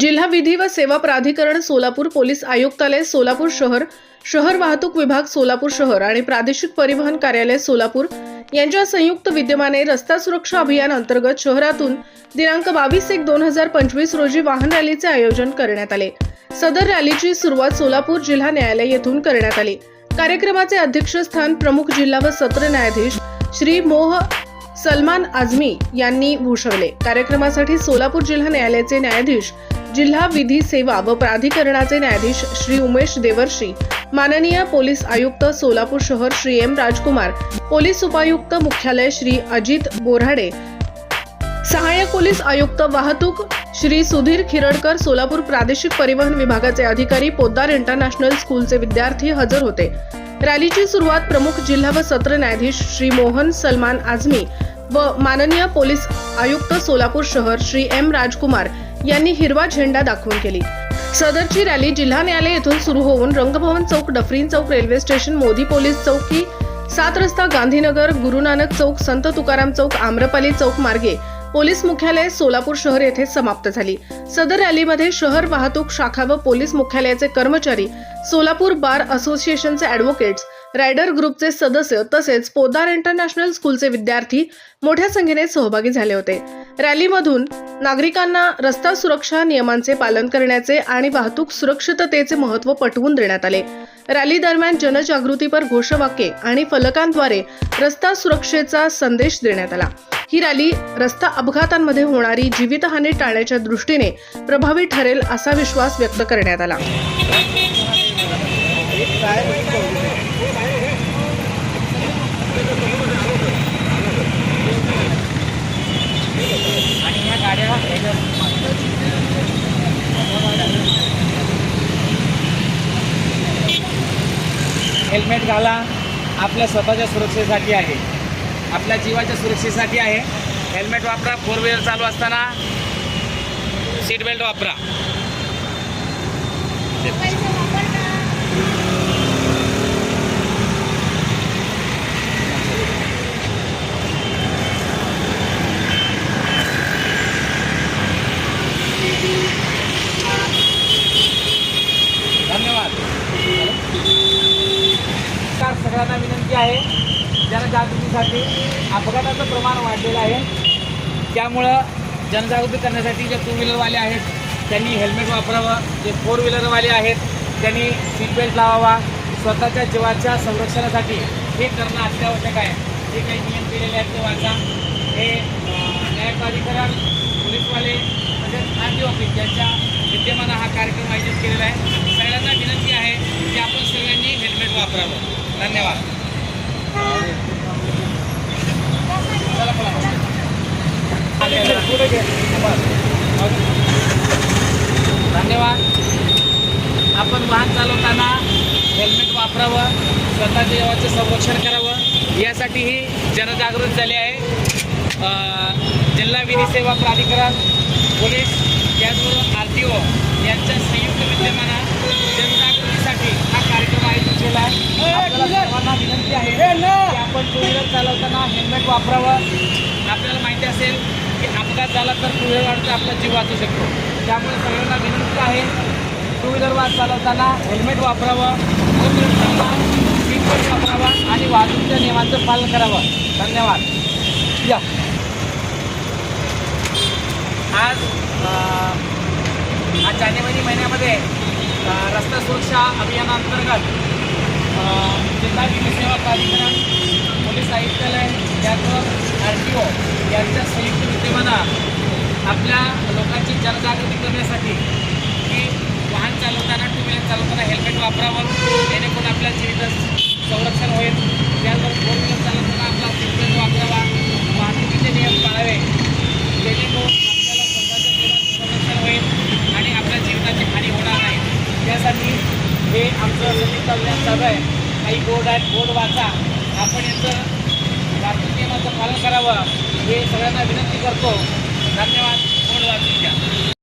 जिल्हा विधी व सेवा प्राधिकरण सोलापूर पोलीस आयुक्तालय सोलापूर शहर शहर वाहतूक विभाग सोलापूर शहर आणि प्रादेशिक परिवहन कार्यालय सोलापूर यांच्या संयुक्त विद्यमाने रस्ता सुरक्षा अभियान अंतर्गत शहरातून दिनांक बावीस एक दोन हजार पंचवीस रोजी वाहन रॅलीचे आयोजन करण्यात आले. सदर रॅलीची सुरुवात सोलापूर जिल्हा न्यायालय येथून करण्यात आली. कार्यक्रमाचे अध्यक्षस्थान प्रमुख जिल्हा व सत्र न्यायाधीश श्री मोह सलमान आझमी यांनी भूषवले. कार्यक्रमासाठी सोलापूर जिल्हा न्यायालयाचे न्यायाधीश जिल्हा विधी सेवा व प्राधिकरणाचे न्यायाधीश श्री उमेश देवर्षी माननीय पोलीस आयुक्त सोलापूर शहर श्री एम राजकुमार पोलीस उपायुक्त मुख्यालय श्री अजित बोराडे सहाय्यक पोलीस आयुक्त वाहतूक श्री सुधीर खिरडकर सोलापूर प्रादेशिक परिवहन विभागाचे अधिकारी पोद्दार इंटरनॅशनल स्कूलचे विद्यार्थी हजर होते. रॅलीची सुरुवात प्रमुख जिल्हा व सत्र न्यायाधीश श्री मोहन सलमान आझमी व माननीय पोलीस आयुक्त सोलापूर शहर श्री एम राजकुमार यांनी हिरवा झेंडा दाखवून केली. सदरची रॅली जिल्हा न्यायालय येथून सुरू होऊन रंगभवन चौक डफरीन चौक रेल्वे स्टेशन मोदी पोलीस चौकी सात रस्ता गांधीनगर गुरुनानक चौक संत तुकाराम चौक आम्रपाली चौक मार्गे पोलीस मुख्यालय सोलापूर शहर येथे समाप्त झाली. सदर रॅलीमध्ये शहर वाहतूक शाखा व पोलीस मुख्यालयाचे कर्मचारी सोलापूर बार असोसिएशनचे ॲडव्होकेट्स रायडर ग्रुपचे सदस्य तसेच पोदार इंटरनॅशनल स्कूलचे विद्यार्थी मोठ्या संख्येने सहभागी झाले होते. रॅलीमधून नागरिकांना रस्ता सुरक्षा नियमांचे पालन करण्याचे आणि वाहतूक सुरक्षिततेचे महत्त्व पटवून देण्यात आले. रॅली दरम्यान जनजागृतीपर घोषवाक्ये आणि फलकांद्वारे रस्ता सुरक्षेचा संदेश देण्यात आला. ही रॅली रस्ता अपघातांमध्ये होणारी जीवितहानी टाळण्याच्या दृष्टीने प्रभावी ठरेल असा विश्वास व्यक्त करण्यात आला. आणि ह्या गाड्या हेल्मेट घाला. आपल्या स्वतःच्या सुरक्षेसाठी आहे. आपल्या जीवाच्या सुरक्षेसाठी आहे. हेल्मेट वापरा. फोर व्हीलर चालू असताना सीट बेल्ट वापरा धन्यवाद नमस्कार सगळ्यांना विनंती आहे जनजागृतीसाठी अपघाताचं प्रमाण वाढलेलं आहे. त्यामुळं जनजागृती करण्यासाठी जे टू व्हीलरवाले आहेत त्यांनी हेल्मेट वापरावं जे फोर व्हीलरवाले आहेत त्यांनी सीट बेल्ट लावावा. स्वतःच्या जीवाच्या संरक्षणासाठी हे करणं अत्यावश्यक आहे. जे काही नियम केलेले आहेत ते वाचा. हे अं, पोलीसवाले तसेच आर ऑफिस यांच्या विद्यमानं हा कार्यक्रम आयोजित केलेला आहे सगळ्यांना विनंती आहे की आपण सगळ्यांनी हेल्मेट वापरावं. धन्यवाद. चला धन्यवाद. आपण वाहन चालवताना हेल्मेट वापरावं स्वतःच्या जीवाचं संरक्षण करावं यासाठी ही झाली आहे. जिल्हा विधी सेवा प्राधिकरण पोलीस त्याचबरोबर आर टी ओ यांच्या संयुक्त विद्यमानात जनजागृतीसाठी हा कार्यक्रम आयोजित केला आहे आपल्याला सर्वांना विनंती आहे की आपण टू व्हीलर चालवताना हेल्मेट वापरावं. आपल्याला माहिती असेल की अपघात झाला तर टू व्हीलरवरचा आपला जीव वाचू शकतो. त्यामुळे सगळ्यांना विनंती आहे टू व्हीलर वाच चालवताना हेल्मेट वापरावं फोर वापरावं वापरावा आणि वाहतूकच्या नियमांचं पालन करावं. धन्यवाद. या. आज आज जानेवारी महिन्यामध्ये रस्ता सुरक्षा अभियानांतर्गत जिल्हा विधी सेवा प्राधिकरण साहित्यालय आयुक्तालय आर टी ओ यांच्या संयुक्त विद्यमानं आपल्या लोकांची जनजागृती करण्यासाठी की वाहन चालवताना टू व्हीलर चालवताना हेल्मेट वापरावं जेणेकरून आपल्या जीवित संरक्षण होईल. त्याचबरोबर फोर व्हीलर चालवताना आपला सीटबेल्ट वापरावा. वाहतुकीचे नियम पाळावे. जेणेकरून आपल्याला स्वतःच्या जीवनाचं संरक्षण होईल आणि आपल्या जीवनाची हानी होणार नाही. त्यासाठी हे आमचं सचिव कल्याण चालू आहे. काही बोर्ड आहेत बोर्ड वाचा. आपण याचं ट्रॅफिक नियमाचं पालन करावं हे सगळ्यांना विनंती करतो. धन्यवाद. बोर्ड वाचून घ्या